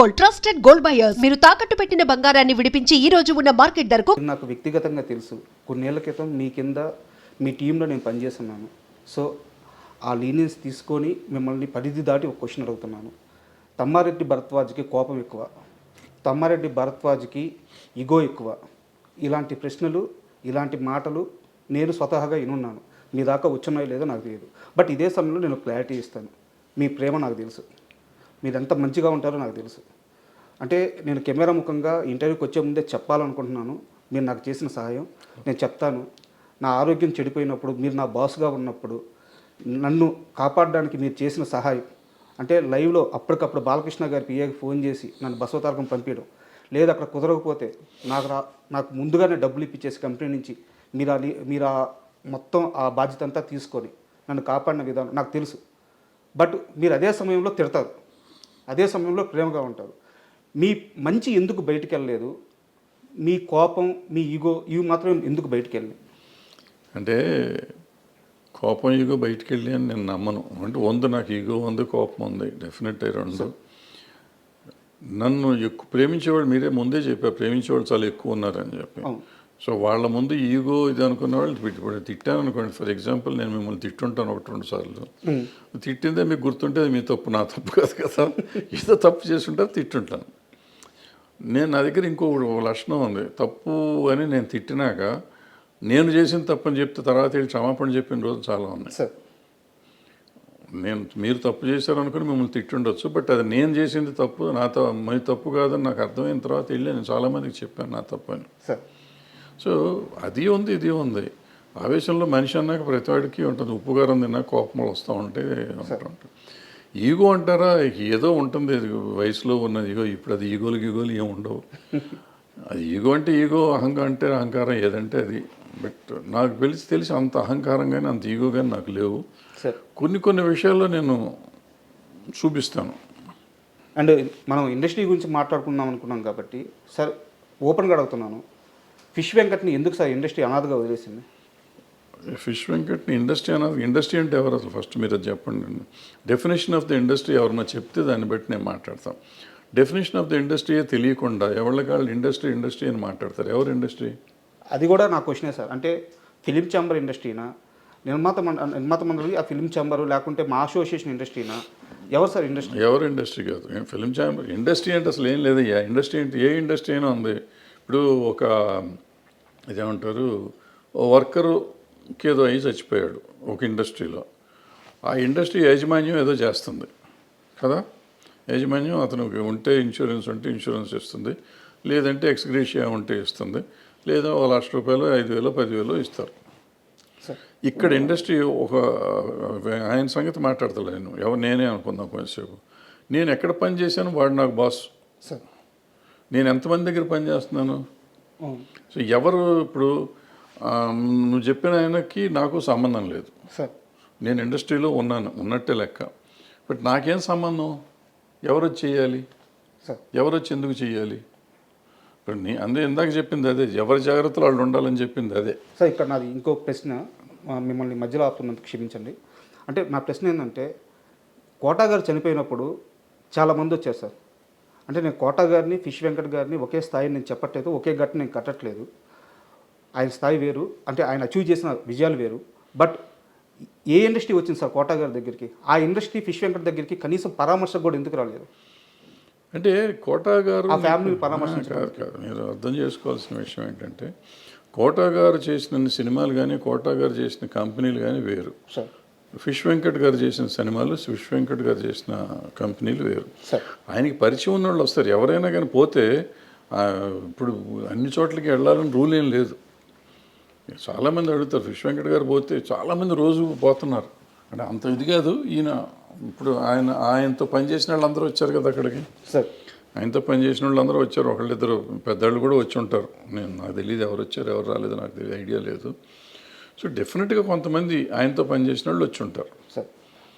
Gold trusted gold buyers. మీరు తాకట్టు పెట్టిన బంగారాన్ని విడిపించి ఈ రోజు ఉన్న మార్కెట్ ధరకు నాకు వ్యక్తిగతంగా తెలుసు. కొన్నేళ్ళ క్రితం మీ కింద మీ టీంలో నేను పనిచేస్తున్నాను. సో ఆ లీనియన్స్ తీసుకొని మిమ్మల్ని పరిధి దాటి ఒక క్వశ్చన్ అడుగుతున్నాను. తమ్మారెడ్డి భరద్వాజ్కి కోపం ఎక్కువ. తమ్మారెడ్డి భరద్వాజ్కి ఇగో ఎక్కువ. ఇలాంటి ప్రశ్నలు ఇలాంటి మాటలు నేను స్వతహాగా వినున్నాను. మీ దాకా వచ్చున్నాయో లేదో నాకు తెలియదు. బట్ ఇదే సమయంలో నేను క్లారిటీ ఇస్తాను. మీ ప్రేమ నాకు తెలుసు. మీరు ఎంత మంచిగా ఉంటారో నాకు తెలుసు. అంటే నేను కెమెరా ముఖంగా ఇంటర్వ్యూకి వచ్చే ముందే చెప్పాలనుకుంటున్నాను. మీరు నాకు చేసిన సహాయం నేను చెప్తాను. నా ఆరోగ్యం చెడిపోయినప్పుడు మీరు నా బాస్గా ఉన్నప్పుడు నన్ను కాపాడడానికి మీరు చేసిన సహాయం. అంటే లైవ్లో అప్పటికప్పుడు బాలకృష్ణ గారి పిఏకి ఫోన్ చేసి నన్ను బసవతారకం పంపించడం లేదు అక్కడ కుదరకపోతే నాకు రా నాకు ముందుగానే డబ్బులు ఇప్పించేసి కంపెనీ నుంచి మీరు అది మీరు ఆ మొత్తం ఆ బాధ్యత అంతా తీసుకొని నన్ను కాపాడిన విధానం నాకు తెలుసు. బట్ మీరు అదే సమయంలో తిడతారు. అదే సమయంలో ప్రేమగా ఉంటారు. మీ మంచి ఎందుకు బయటికి వెళ్ళలేదు మీ కోపం మీ ఈగో ఇవి మాత్రం ఎందుకు బయటికి వెళ్ళి అంటే కోపం ఈగో బయటికి వెళ్ళి అని నేను నమ్మను. అంటే ఉంది నాకు ఈగో ఉంది కోపం ఉంది. డెఫినెట్ రెండు. నన్ను ఎక్కువ ప్రేమించేవాళ్ళు మీరే ముందే చెప్పారు. ప్రేమించేవాళ్ళు చాలా ఎక్కువ ఉన్నారని చెప్పి. సో వాళ్ళ ముందు ఈగో ఇది అనుకున్న వాళ్ళు ఇప్పుడు తిట్టాను అనుకోండి. ఫర్ ఎగ్జాంపుల్ నేను మిమ్మల్ని తిట్టుంటాను ఒకటి రెండు సార్లు. తిట్టిందే మీకు గుర్తుంటే అది మీ తప్పు నా తప్పు కాదు కదా. ఏదో తప్పు చేస్తుంటారు తిట్టుంటాను. నేను నా దగ్గర ఇంకో లక్షణం ఉంది. తప్పు అని నేను తిట్టినాక నేను చేసిన తప్పు అని చెప్తే తర్వాత వెళ్ళి క్షమాపణ చెప్పిన రోజు చాలా ఉన్నాయి. సార్. నేను మీరు తప్పు చేశారు అనుకుని మిమ్మల్ని తిట్టుండొచ్చు బట్ అది నేను చేసింది తప్పు నా మీ తప్పు కాదని నాకు అర్థమైన తర్వాత వెళ్ళి నేను చాలామందికి చెప్పాను నా తప్పు అని. సార్. సో అది ఉంది ఇది ఉంది. ఆవేశంలో మనిషి అన్నాక ప్రతివాడికి ఉంటుంది. ఉప్పు కారం తిన్నా కోపములు వస్తూ ఉంటాయి ఉంటుంటాయి ఈగో అంటారా? ఏదో ఉంటుంది వయసులో ఉన్నది ఈగో. ఇప్పుడు అది ఈగోలు గీగోలు ఏమి ఉండవు. అది ఈగో అంటే ఈగో అహంకారం అంటే అహంకారం ఏదంటే అది. బట్ నాకు తెలిసి తెలిసి అంత అహంకారం కానీ అంత ఈగో కానీ నాకు లేవు. సార్. కొన్ని కొన్ని విషయాల్లో నేను చూపిస్తాను. అండ్ మనం ఇండస్ట్రీ గురించి మాట్లాడుకుందాం అనుకున్నాం కాబట్టి సార్ ఓపెన్గా అడుగుతున్నాను. ఫిష్ వెంకట్ని ఎందుకు సార్ ఇండస్ట్రీ అనాథగా వదిలేసింది? ఫిష్ వెంకట్ని ఇండస్ట్రీ అన్నది ఇండస్ట్రీ అంటే ఎవరు అసలు? ఫస్ట్ మీరు అది చెప్పండి. డెఫినేషన్ ఆఫ్ ద ఇండస్ట్రీ ఎవరన్నా చెప్తే దాన్ని బట్టి నేను మాట్లాడతాం డెఫినేషన్ ఆఫ్ ద ఇండస్ట్రీయే తెలియకుండా ఎవరికి వాళ్ళు ఇండస్ట్రీ ఇండస్ట్రీ అని మాట్లాడతారు? ఎవరు ఇండస్ట్రీ అది కూడా నా క్వశ్చనే సార్. అంటే ఫిలిం ఛాంబర్ ఇండస్ట్రీనా? నిర్మాత మండ నిర్మాత మండలి ఆ ఫిలిం ఛాంబరు లేకుంటే మా అసోసియేషన్ ఇండస్ట్రీనా? ఎవరు సార్ ఇండస్ట్రీ? ఎవరు ఇండస్ట్రీ కాదు. Film chamber? ఇండస్ట్రీ అంటే అసలు ఏం లేదయ్యా. ఇండస్ట్రీ అంటే ఏ ఇండస్ట్రీ అయినా ఉంది. ఇప్పుడు ఒక ఇదేమంటారు వర్కరుకి ఏదో అయి చచ్చిపోయాడు ఒక ఇండస్ట్రీలో. ఆ ఇండస్ట్రీ యాజమాన్యం ఏదో చేస్తుంది కదా? యాజమాన్యం అతనికి ఉంటే ఇన్సూరెన్స్ ఉంటే ఇన్సూరెన్స్ ఇస్తుంది లేదంటే ఎక్స్గ్రేషియా ఉంటే ఇస్తుంది లేదా ఒక లక్ష రూపాయలు ఐదు వేలు పదివేలు ఇస్తారు. ఇక్కడ ఇండస్ట్రీ ఒక ఆయన సంగతి మాట్లాడతలేను ఎవరు నేనే అనుకుందాం కొంచెంసేపు. నేను ఎక్కడ పని చేశాను వాడు నాకు బాస్. సార్ నేను ఎంతమంది దగ్గర పని చేస్తున్నాను? అవును. సో ఎవరు ఇప్పుడు నువ్వు చెప్పిన ఆయనకి నాకు సంబంధం లేదు. సార్. నేను ఇండస్ట్రీలో ఉన్నాను ఉన్నట్టే లెక్క. బట్ నాకేం సంబంధం? ఎవరు వచ్చి చేయాలి? సార్. ఎవరు వచ్చి ఎందుకు చేయాలి? ఇప్పుడు నీ అందే ఇందాక చెప్పింది అదే ఎవరి జాగ్రత్తలు వాళ్ళు ఉండాలని చెప్పింది అదే. సార్ ఇక్కడ నాది ఇంకో ప్రశ్న మిమ్మల్ని మధ్యలో ఆపుతున్నందుకు క్షమించండి. అంటే నా ప్రశ్న ఏంటంటే కోటా గారు చనిపోయినప్పుడు చాలామంది వచ్చారు సార్. అంటే నేను కోటా గారిని ఫిష్ వెంకట్ గారిని ఒకే స్థాయి నేను చెప్పట్లేదు ఒకే గట్టు నేను కట్టట్లేదు. ఆయన స్థాయి వేరు అంటే ఆయన అచీవ్ చేసిన విజయాలు వేరు. బట్ ఏ ఇండస్ట్రీ వచ్చింది సార్ కోటా గారి దగ్గరికి? ఆ ఇండస్ట్రీ ఫిష్ వెంకట్ దగ్గరికి కనీసం పరామర్శకు కూడా ఎందుకు రాలేదు? అంటే కోటా గారు ఆ ఫ్యామిలీని ఆ, పరామర్శించడం. కాదు కాదు మీరు అర్థం చేసుకోవాల్సిన విషయం ఏంటంటే కోటా గారు చేసిన సినిమాలు కానీ కోటా గారు చేసిన కంపెనీలు కానీ వేరు. సార్ ఫిష్ వెంకట్ గారు చేసిన సినిమాలు ఫిష్ వెంకట్ గారు చేసిన కంపెనీలు వేరు. ఆయనకి పరిచయం ఉన్న వాళ్ళు వస్తారు. ఎవరైనా కానీ పోతే ఇప్పుడు అన్ని చోట్లకి వెళ్ళాలని రూల్ ఏం లేదు. చాలామంది అడుగుతారు ఫిష్ వెంకట్ గారు పోతే చాలామంది రోజు పోతున్నారు. అంటే అంత ఇది కాదు ఈయన ఇప్పుడు ఆయన ఆయనతో పనిచేసిన వాళ్ళు అందరూ వచ్చారు కదా అక్కడికి. సార్. ఆయనతో పనిచేసిన వాళ్ళు అందరూ వచ్చారు. ఒకళ్ళిద్దరు పెద్దవాళ్ళు కూడా వచ్చి ఉంటారు. నేను నాకు తెలియదు ఎవరు వచ్చారు ఎవరు రాలేదు నాకు తెలియదు ఐడియా లేదు. సో డెఫినెట్గా కొంతమంది ఆయనతో పనిచేసిన వాళ్ళు వచ్చి ఉంటారు. సార్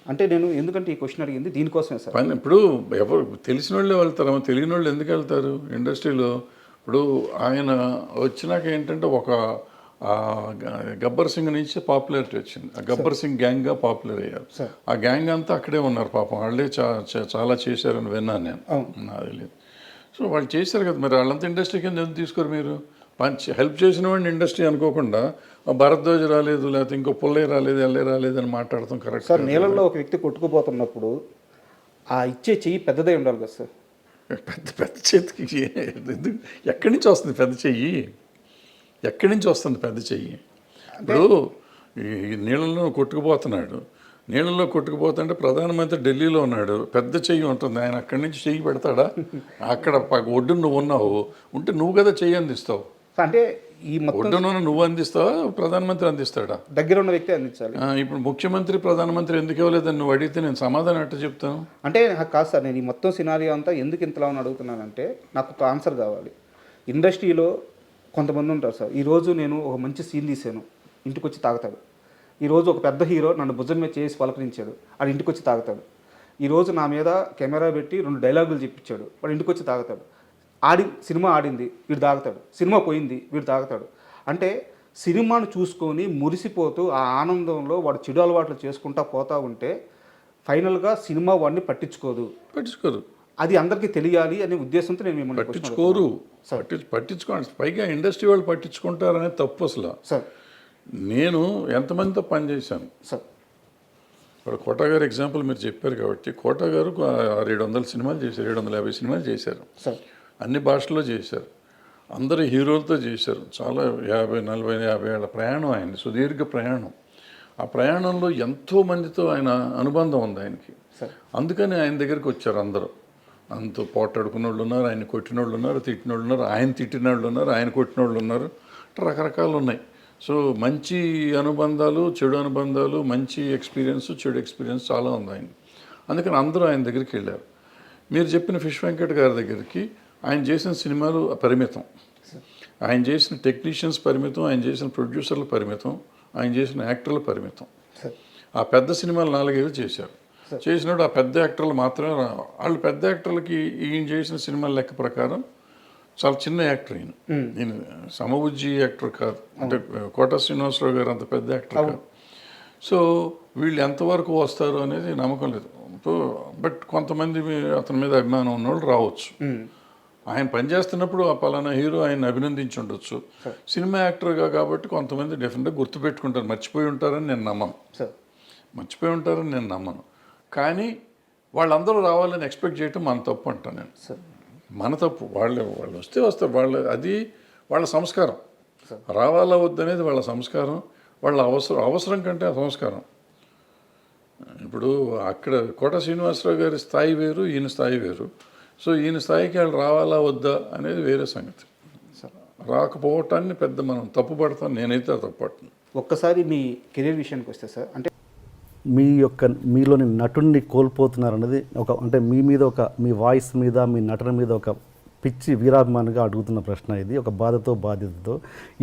అంటే నేను ఎందుకంటే ఈ క్వశ్చన్ అడిగింది దీనికోసమే సార్. పని ఇప్పుడు ఎవరు తెలిసిన వాళ్ళే వెళ్తారు తెలియని వాళ్ళు ఎందుకు వెళ్తారు? ఇండస్ట్రీలో ఇప్పుడు ఆయన వచ్చినాక ఏంటంటే ఒక గబ్బర్ సింగ్ నుంచి పాపులారిటీ వచ్చింది. ఆ గబ్బర్ సింగ్ గ్యాంగ్గా పాపులర్ అయ్యారు. ఆ గ్యాంగ్ అంతా అక్కడే ఉన్నారు పాపం. వాళ్ళే చాలా చేశారని విన్నాను నేను. నాకు తెలియదు సో వాళ్ళు చేశారు కదా మరి వాళ్ళంతా ఇండస్ట్రీ కింద ఎందుకు తీసుకోరు మీరు? పంచి హెల్ప్ చేసిన వాడిని ఇండస్ట్రీ అనుకోకుండా భరద్వాజ్ రాలేదు లేకపోతే ఇంకో పుల్లయ్య రాలేదు ఎల్లే రాలేదు అని మాట్లాడటం కరెక్ట్ సార్ నీళ్ళల్లో ఒక వ్యక్తి కొట్టుకుపోతున్నప్పుడు ఆ ఇచ్చే చెయ్యి పెద్దదై ఉండాలి కదా సార్. పెద్ద పెద్ద చేతికి ఎక్కడి నుంచి వస్తుంది పెద్ద చెయ్యి? ఎక్కడి నుంచి వస్తుంది పెద్ద చెయ్యి? ఇప్పుడు ఈ నీళ్ళలో కొట్టుకుపోతున్నాడు. నీళ్ళలో కొట్టుకుపోతుంటే ప్రధానమంత్రి ఢిల్లీలో ఉన్నాడు. పెద్ద చెయ్యి ఉంటుంది. ఆయన అక్కడి నుంచి చెయ్యి పెడతాడా? అక్కడ ఒడ్డున నువ్వు ఉన్నావు. ఉంటే నువ్వు కదా చెయ్యి అందిస్తావు. అంటే ఈ మొత్తం నువ్వు అందిస్తావా? ప్రధానమంత్రి అందిస్తాడా? దగ్గర ఉన్న వ్యక్తి అందించాలి. ఇప్పుడు ముఖ్యమంత్రి ప్రధానమంత్రి ఎందుకు ఇవ్వలేదని నువ్వు అడిగితే నేను సమాధానం ఎట్ట చెప్తాను? అంటే నాకు కాదు సార్ నేను ఈ మొత్తం సినారియో అంతా ఎందుకు ఇంతలా అని అడుగుతున్నానంటే నాకు ఒక ఆన్సర్ కావాలి. ఇండస్ట్రీలో కొంతమంది ఉంటారు సార్ ఈరోజు నేను ఒక మంచి సీన్ తీసాను ఇంటికి వచ్చి తాగుతాడు. ఈరోజు ఒక పెద్ద హీరో నన్ను భుజం మీద చేసి పలకరించాడు వాడు ఇంటికి వచ్చి తాగుతాడు. ఈరోజు నా మీద కెమెరా పెట్టి రెండు డైలాగులు చెప్పించాడు వాడు ఇంటికి వచ్చి తాగుతాడు. ఆడి సినిమా ఆడింది వీడు తాగుతాడు. సినిమా పోయింది వీడు తాగుతాడు. అంటే సినిమాను చూసుకొని మురిసిపోతూ ఆ ఆనందంలో వాడు చెడు అలవాట్లు చేసుకుంటా పోతా ఉంటే ఫైనల్గా సినిమా వాడిని పట్టించుకోదు. పట్టించుకోరు అది అందరికీ తెలియాలి అనే ఉద్దేశంతో నేను మిమ్మల్ని పట్టించుకోరు. పట్టి పట్టించుకోండి. పైగా ఇండస్ట్రీ వాళ్ళు పట్టించుకుంటారనేది తప్పు అసలు. సార్. నేను ఎంతమందితో పనిచేశాను సార్. ఇప్పుడు కోటా గారు ఎగ్జాంపుల్ మీరు చెప్పారు కాబట్టి కోటా గారు ఏడు వందల సినిమాలు చేశారు ఏడు వందల యాభై సినిమాలు చేశారు. సార్. అన్ని భాషల్లో చేశారు. అందరు హీరోలతో చేశారు. చాలా యాభై నలభై యాభై ఏళ్ళ ప్రయాణం ఆయన సుదీర్ఘ ప్రయాణం. ఆ ప్రయాణంలో ఎంతో మందితో ఆయన అనుబంధం ఉంది ఆయనకి. అందుకని ఆయన దగ్గరికి వచ్చారు అందరూ. అంత పోటాడుకున్న వాళ్ళు ఉన్నారు ఆయన కొట్టిన వాళ్ళు ఉన్నారు తిట్టిన వాళ్ళు ఉన్నారు ఆయన తిట్టిన వాళ్ళు ఉన్నారు ఆయన కొట్టిన వాళ్ళు ఉన్నారు. రకరకాలు ఉన్నాయి. సో మంచి అనుబంధాలు చెడు అనుబంధాలు మంచి ఎక్స్పీరియన్స్ చెడు ఎక్స్పీరియన్స్ చాలా ఉంది ఆయన అందుకని అందరూ ఆయన దగ్గరికి వెళ్ళారు. మీరు చెప్పిన ఫిష్ వెంకట్ గారి దగ్గరికి ఆయన చేసిన సినిమాలు పరిమితం. ఆయన చేసిన టెక్నీషియన్స్ పరిమితం ఆయన చేసిన ప్రొడ్యూసర్లు పరిమితం ఆయన చేసిన యాక్టర్లు పరిమితం. ఆ పెద్ద సినిమాలు నాలుగైదు చేశారు. చేసినప్పుడు ఆ పెద్ద యాక్టర్లు మాత్రమే వాళ్ళు పెద్ద యాక్టర్లకి ఈయన చేసిన సినిమాల లెక్క ప్రకారం చాలా చిన్న యాక్టర్ ఈయన. ఈయన సమబుజ్జి యాక్టర్ కాదు. అంటే కోట శ్రీనివాసరావు గారు అంత పెద్ద యాక్టర్ కాదు. సో వీళ్ళు ఎంతవరకు వస్తారు అనేది నమ్మకం లేదు. బట్ కొంతమంది అతని మీద అభిమానం ఉన్నోళ్ళు రావచ్చు. ఆయన పనిచేస్తున్నప్పుడు ఆ పలానా హీరో ఆయన అభినందించి ఉండొచ్చు. సినిమా యాక్టర్గా కాబట్టి కొంతమంది డెఫినెట్గా గుర్తుపెట్టుకుంటారు. మర్చిపోయి ఉంటారని నేను నమ్మను. సార్. మర్చిపోయి ఉంటారని నేను నమ్మను. కానీ వాళ్ళందరూ రావాలని ఎక్స్పెక్ట్ చేయటం మన తప్పు అంటాను నేను. సార్. మన తప్పు. వాళ్ళు వాళ్ళు వస్తే వస్తారు. వాళ్ళ అది వాళ్ళ సంస్కారం. రావాలా వద్దనేది వాళ్ళ సంస్కారం. వాళ్ళ అవసరం అవసరం కంటే ఆ సంస్కారం. ఇప్పుడు అక్కడ కోట శ్రీనివాసరావు గారి స్థాయి వేరు ఈయన స్థాయి వేరు. సో ఈయన స్థాయికి వాళ్ళు రావాలా వద్దా అనేది వేరే సంగతి. రాకపోవటాన్ని పెద్ద మనం తప్పు పడతాం నేనైతే తప్పు పడతాను. ఒక్కసారి మీ కెరీర్ విషయానికి వస్తే సార్ అంటే మీ యొక్క మీలోని నటుడిని కోల్పోతున్నారు అన్నది ఒక అంటే మీ మీద ఒక మీ వాయిస్ మీద మీ నటన మీద ఒక పిచ్చి వీరాభిమానిగా అడుగుతున్న ప్రశ్న ఇది ఒక బాధతో బాధ్యతతో.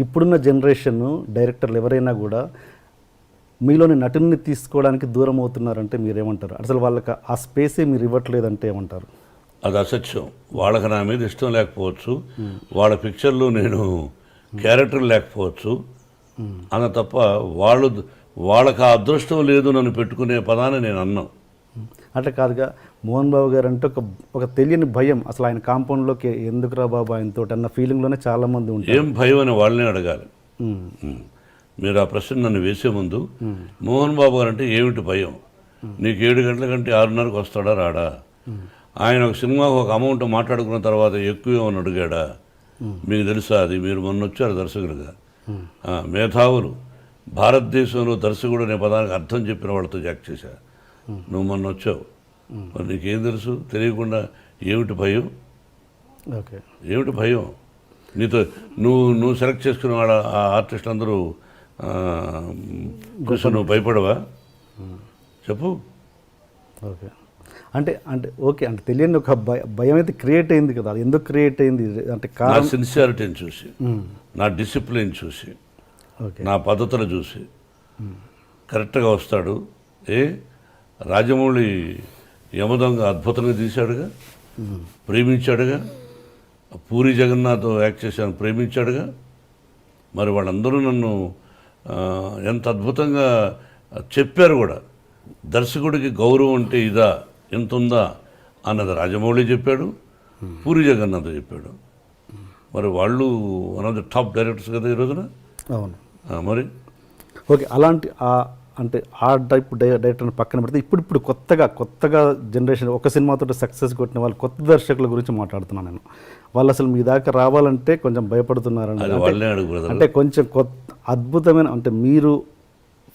ఇప్పుడున్న జనరేషన్ డైరెక్టర్లు ఎవరైనా కూడా మీలోని నటుడిని తీసుకోవడానికి దూరం అవుతున్నారంటే మీరేమంటారు? అసలు వాళ్ళకి ఆ స్పేసే మీరు ఇవ్వట్లేదంటే ఏమంటారు? అది అసత్యం. వాళ్ళకి నా మీద ఇష్టం లేకపోవచ్చు. వాళ్ళ పిక్చర్లో నేను క్యారెక్టర్ లేకపోవచ్చు. అన్న తప్ప వాళ్ళు వాళ్ళకి ఆ అదృష్టం లేదు నన్ను పెట్టుకునే పదాన్ని నేను అన్నాను అట్లా కాదుగా మోహన్ బాబు గారు అంటే ఒక ఒక తెలియని భయం. అసలు ఆయన కాంపౌండ్లోకి ఎందుకురా బాబు ఆయనతో అన్న ఫీలింగ్లోనే చాలామంది ఉంటారు. ఏం భయం అని వాళ్ళని అడగాలి. మీరు ఆ ప్రశ్న నన్ను వేసే ముందు మోహన్ బాబు గారు అంటే ఏమిటి భయం? నీకు ఏడు గంటల కంటే ఆరున్నరకు వస్తాడా రాడా? ఆయన ఒక సినిమాకు ఒక అమౌంట్ మాట్లాడుకున్న తర్వాత ఎక్కువ ఏమని అడిగాడా? మీకు తెలుసా అది? మీరు మొన్న వచ్చారు దర్శకులుగా. ఆ, మేధావులు. భారతదేశంలో దర్శకుడు అనే పదానికి అర్థం చెప్పిన వాళ్ళతో జాక్ చేశా. నువ్వు మొన్న వచ్చావు. మరి నీకేం తెలుసు? తెలియకుండా ఏమిటి భయం? ఓకే. ఏమిటి భయం? నీతో నువ్వు నువ్వు సెలెక్ట్ చేసుకున్న వాళ్ళ ఆ ఆర్టిస్ట్ అందరూ చూసి నువ్వు భయపడవా? చెప్పు. ఓకే. అంటే అంటే ఓకే అంటే తెలియని ఒక భయ భయం అయితే క్రియేట్ అయింది కదా. అది ఎందుకు క్రియేట్ అయింది? అంటే నా సిన్సియారిటీని చూసి. నా డిసిప్లిన్ చూసి నా పద్ధతులు చూసి కరెక్ట్గా వస్తాడు. ఏ? రాజమౌళి యమదొంగ అద్భుతంగా తీశాడుగా. ప్రేమించాడుగా. పూరి జగన్నాథ్ యాక్ట్ చేశాను ప్రేమించాడుగా. మరి వాళ్ళందరూ నన్ను ఎంత అద్భుతంగా చెప్పారు కూడా. దర్శకుడికి గౌరవం అంటే ఇదా. ఎంత ఉందా అన్నది రాజమౌళి చెప్పాడు పూరి జగన్నాథ్ చెప్పాడు. మరి వాళ్ళు one of the top directors కదా ఈ రోజున? అవును. మరి? ఓకే అలాంటి ఆ అంటే ఆ టైప్ డైరెక్టర్ని పక్కన పెడితే ఇప్పుడు ఇప్పుడు కొత్తగా కొత్తగా జనరేషన్ ఒక సినిమాతో సక్సెస్ కొట్టిన వాళ్ళు కొత్త దర్శకుల గురించి మాట్లాడుతున్నాను నేను. వాళ్ళు అసలు మీ దాకా రావాలంటే కొంచెం భయపడుతున్నారని అంటే కొంచెం కొత్త అద్భుతమైన అంటే మీరు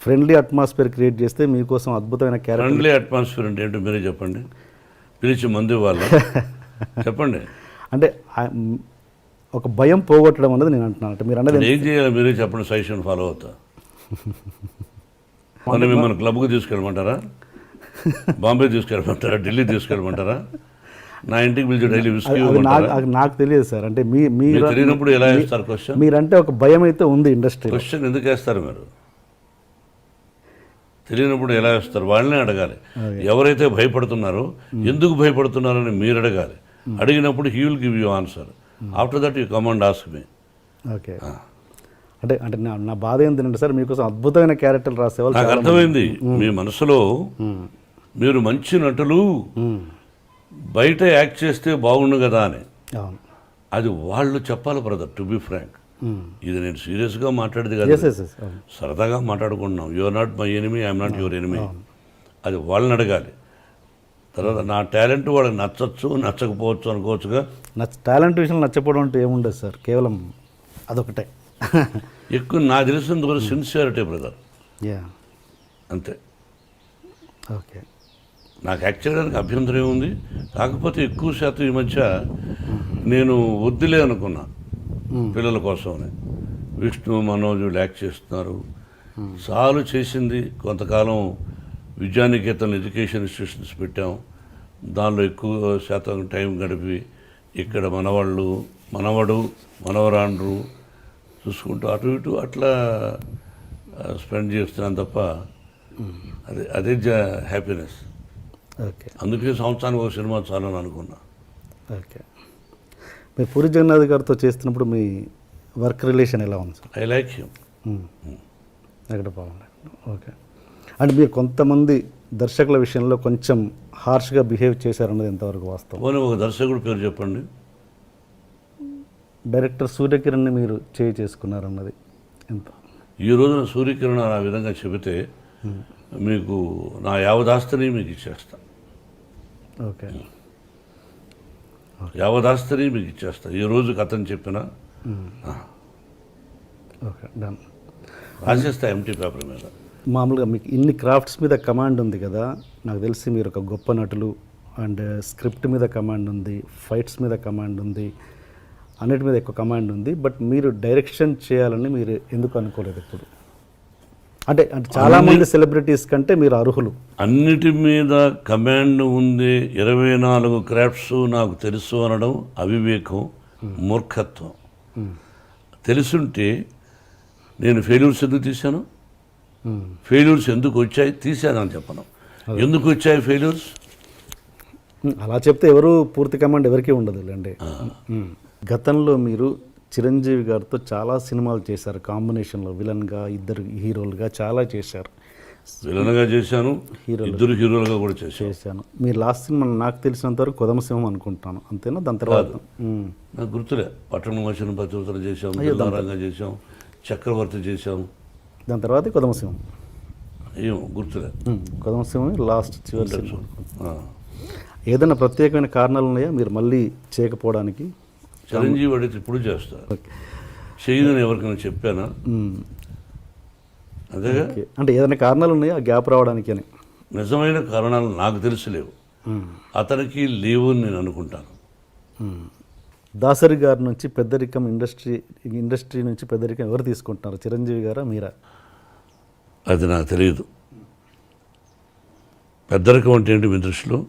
ఫ్రెండ్లీ అట్మాస్ఫియర్ క్రియేట్ చేస్తే మీకోసం అద్భుతమైన క్యారెక్టర్. ఫ్రెండ్లీ అట్మాస్ఫియర్ అంటే ఏంటో మీరే చెప్పండి. పిలిచి మందు వాళ్ళు చెప్పండి. అంటే ఒక భయం పోగొట్టడం అనేది నేను అంటున్నాను అంటే మీరు ఇప్పుడు ఏం చేయాలి మీరే చెప్పండి సజెషన్ ఫాలో అవుతా. మన మిమ్మల్ని క్లబ్కి తీసుకెళ్ళమంటారా? బాంబే తీసుకెళ్ళమంటారా? ఢిల్లీ తీసుకెళ్ళమంటారా? నా ఇంటికి పిలిచి డైలీ నాకు నాకు తెలియదు సార్. అంటే మీ మీరు తెలియనప్పుడు ఎలా వేస్తారు క్వశ్చన్ మీరంటే ఒక భయం అయితే ఉంది ఇండస్ట్రీలో. క్వశ్చన్ ఎందుకు వేస్తారు మీరు? తెలియనప్పుడు ఎలా వేస్తారు? వాళ్ళనే అడగాలి. ఎవరైతే భయపడుతున్నారో ఎందుకు భయపడుతున్నారని మీరు అడగాలి. అడిగినప్పుడు he will give you answer after that you command ask me okay. అంటే అంటే నా బాధ ఏంటంటే సార్ మీకోసం అద్భుతమైన క్యారెక్టర్లు రాసేవాళ్ళు నాకు. అర్థమైంది. మీ మనసులో మీరు మంచి నటులు. బయట యాక్ట్ చేస్తే బాగుండు కదా అని. అది వాళ్ళు చెప్పాలి బ్రదర్ టు బి ఫ్రాంక్. ఇది నేను సీరియస్గా మాట్లాడేది కదా. సరదాగా మాట్లాడుకుంటున్నాం. Your not my enemy I'm not your enemy అది వాళ్ళని అడగాలి. తర్వాత నా టాలెంట్ వాళ్ళకి నచ్చచ్చు నచ్చకపోవచ్చు అనుకోవచ్చుగా. నచ్చ టాలెంట్ విషయంలో నచ్చపోవడం అంటే ఏముండదు సార్. కేవలం అదొకటే. ఎక్కువ నాకు తెలిసినంత వరకు సిన్సియారిటీ బ్రదర్ యా అంతే. ఓకే నాకు చేయడానికి అభ్యంతరం ఏముంది? కాకపోతే ఎక్కువ శాతం ఈ మధ్య నేను వద్దులే అనుకున్నా. పిల్లల కోసమని. విష్ణు మనోజ్ యాక్ట్ చేస్తున్నారు. చాలు చేసింది కొంతకాలం విద్యానికేతన్ ఎడ్యుకేషన్ ఇన్స్టిట్యూషన్స్ పెట్టాం. దానిలో ఎక్కువ శాతం టైం గడిపి ఇక్కడ మనవాళ్ళు మనవడు మనవరాండ్రు చూసుకుంటూ అటు ఇటు అట్లా స్పెండ్ చేస్తున్నాను తప్ప అదే అదే హ్యాపీనెస్. ఓకే. అందుకే సంవత్సరానికి ఒక సినిమా చాలని అనుకున్నా. ఓకే. మీరు పూరి జగన్నాథ్ గారితో చేస్తున్నప్పుడు మీ వర్క్ రిలేషన్ ఎలా ఉంది sir? I like him hmm. ఎక్కడ బాగుంది ఓకే. అంటే మీరు కొంతమంది దర్శకుల విషయంలో కొంచెం హార్ష్గా బిహేవ్ చేశారన్నది ఎంతవరకు వాస్తవం? పోనీ ఒక దర్శకుడు పేరు చెప్పండి. డైరెక్టర్ సూర్యకిరణ్ని మీరు చేయి చేసుకున్నారన్నది ఎంత? ఈ రోజున సూర్యకిరణ్ ఆ విధంగా చెబితే మీకు నా యావదాస్తిని మీకు ఇచ్చేస్తా. ఓకే. యావదాస్తిని మీకు ఇచ్చేస్తా. ఈ రోజుకి అతను చెప్పిన? Okay done. రాసేస్తా ఎంటీ పేపర్ మీద. మామూలుగా మీకు ఇన్ని క్రాఫ్ట్స్ మీద కమాండ్ ఉంది కదా నాకు తెలిసి మీరు ఒక గొప్ప నటులు అండ్ స్క్రిప్ట్ మీద కమాండ్ ఉంది ఫైట్స్ మీద కమాండ్ ఉంది అన్నిటి మీద ఎక్కువ కమాండ్ ఉంది బట్ మీరు డైరెక్షన్ చేయాలని మీరు ఎందుకు అనుకోలేదు ఇప్పుడు? అంటే అంటే చాలామంది సెలబ్రిటీస్ కంటే మీరు అర్హులు. అన్నిటి మీద కమాండ్ ఉంది ఇరవై నాలుగు క్రాఫ్ట్స్ నాకు తెలుసు అనడం అవివేకం మూర్ఖత్వం. తెలుసుంటే నేను ఫెయిల్యూర్స్ ఎందుకు తీశాను? ఫెయిల్యూర్స్ ఎందుకు వచ్చాయి? తీశానని చెప్పను. ఎందుకు వచ్చాయి ఫెయిల్యూర్స్ అలా చెప్తే ఎవరు పూర్తి కమాండ్ ఎవరికీ ఉండదు లేండి. గతంలో మీరు చిరంజీవి గారితో చాలా సినిమాలు చేశారు. కాంబినేషన్లో విలన్గా ఇద్దరు హీరోలుగా చాలా చేశారు. విలన్గా చేశాను ఇద్దరు హీరోలుగా కూడా చేశాను. చేశాను. మీ లాస్ట్ సినిమా నాకు తెలిసినంత వరకు కొదమసింహం అనుకుంటాను. అంతేనా? దాని తర్వాత. నాకు గుర్తులే. పట్టణం వచ్చిన పతివతలు చేశాం రంగా చేశాం చక్రవర్తి చేశాం దాని తర్వాత కొదమసింహం ఏం గుర్తులే. కొదమసింహం లాస్ట్ చివరి. ఏదైనా ప్రత్యేకమైన కారణాలు ఉన్నాయా? మీరు మళ్ళీ చేయకపోవడానికి? చిరంజీవి అడిగితే ఇప్పుడు చేస్తా చేయదని ఎవరికైనా చెప్పానా. అదేగా. అంటే ఏదైనా కారణాలు ఉన్నాయా? గ్యాప్ రావడానికి అని. నిజమైన కారణాలు నాకు తెలిసి లేవు. అతనికి లేవు అని నేను అనుకుంటాను. దాసరి గారి నుంచి పెద్దరికం ఇండస్ట్రీ ఇండస్ట్రీ నుంచి పెద్దరికం ఎవరు తీసుకుంటున్నారు? చిరంజీవి గారా మీరా? అది నాకు తెలియదు. పెద్దరికం అంటే ఏంటి మీ దృష్టిలో?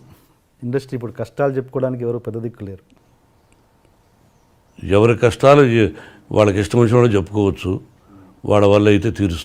ఇండస్ట్రీ ఇప్పుడు కష్టాలు చెప్పుకోవడానికి ఎవరు పెద్ద దిక్కు లేరు. ఎవరి కష్టాలు వాళ్ళకి ఇష్టం వచ్చిన వాళ్ళు చెప్పుకోవచ్చు. వాళ్ళ వల్ల అయితే తీరుస్తారు.